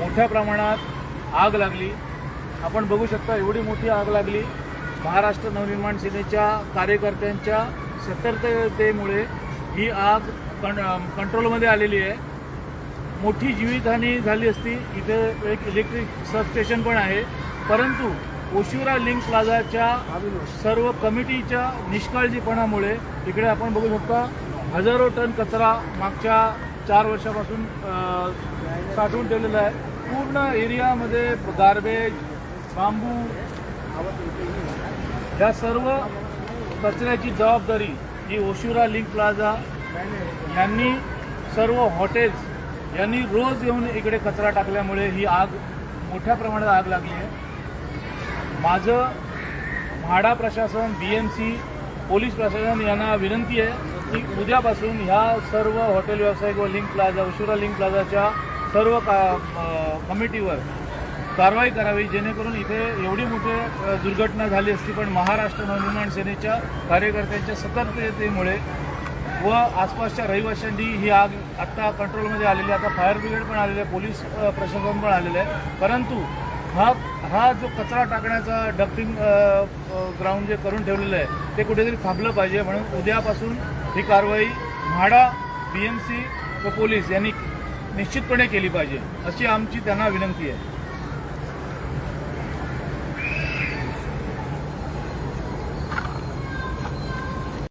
मोठ्या प्रमाणात आग लागली. आपण बघू शकता एवढी मोठी आग लागली. महाराष्ट्र नवनिर्माण सेनेच्या कार्यकर्त्यांच्या सतर्कतेमुळे ही आग कं कंट्रोलमध्ये आलेली आहे. मोठी जीवितहानी झाली असती. इथे एक इलेक्ट्रिक सबस्टेशन पण आहे. परंतु ओशिवरा लिंक प्लाझाच्या सर्व कमिटीच्या निष्काळजीपणामुळे इकडे आपण बघू शकता हजारो टन कचरा मागच्या चार वर्षापासून साठवून ठेवलेला आहे. पूर्ण एरियामध्ये गार्बेज बांबू या सर्व कचऱ्याची जबाबदारी ही ओशिरा लिंक प्लाझा यांनी सर्व हॉटेल्स यांनी रोज येऊन इकडे कचरा टाकल्यामुळे ही आग मोठ्या प्रमाणात आग लागली आहे. माझं म्हाडा प्रशासन बी एम सी पोलीस प्रशासन यांना विनंती आहे की उद्यापासून ह्या सर्व हॉटेल व्यावसायिक व लिंक प्लाझा उशिरा लिंक प्लाझाच्या सर्व का कमिटीवर कारवाई करावी जेणेकरून इथे एवढी मोठी दुर्घटना झाली असती पण महाराष्ट्र नवनिर्माण सेनेच्या कार्यकर्त्यांच्या सतर्कतेमुळे व आसपासच्या रहिवाशांनी ही आग आत्ता कंट्रोलमध्ये आलेली आहे. आता फायर ब्रिगेड पण आलेलं आहे पोलीस प्रशासन पण आलेलं आहे. परंतु हा हा जो कचरा टाकण्याचा डक्टिंग ग्राउंड जे करून ठेवलेलं आहे ते कुठेतरी थांबलं पाहिजे. म्हणून उद्यापासून ही कारवाई म्हाडा बी एम सी व पोलीस यांनी निश्चितपणे केली पाहिजे अशी आमची त्यांना विनंती आहे.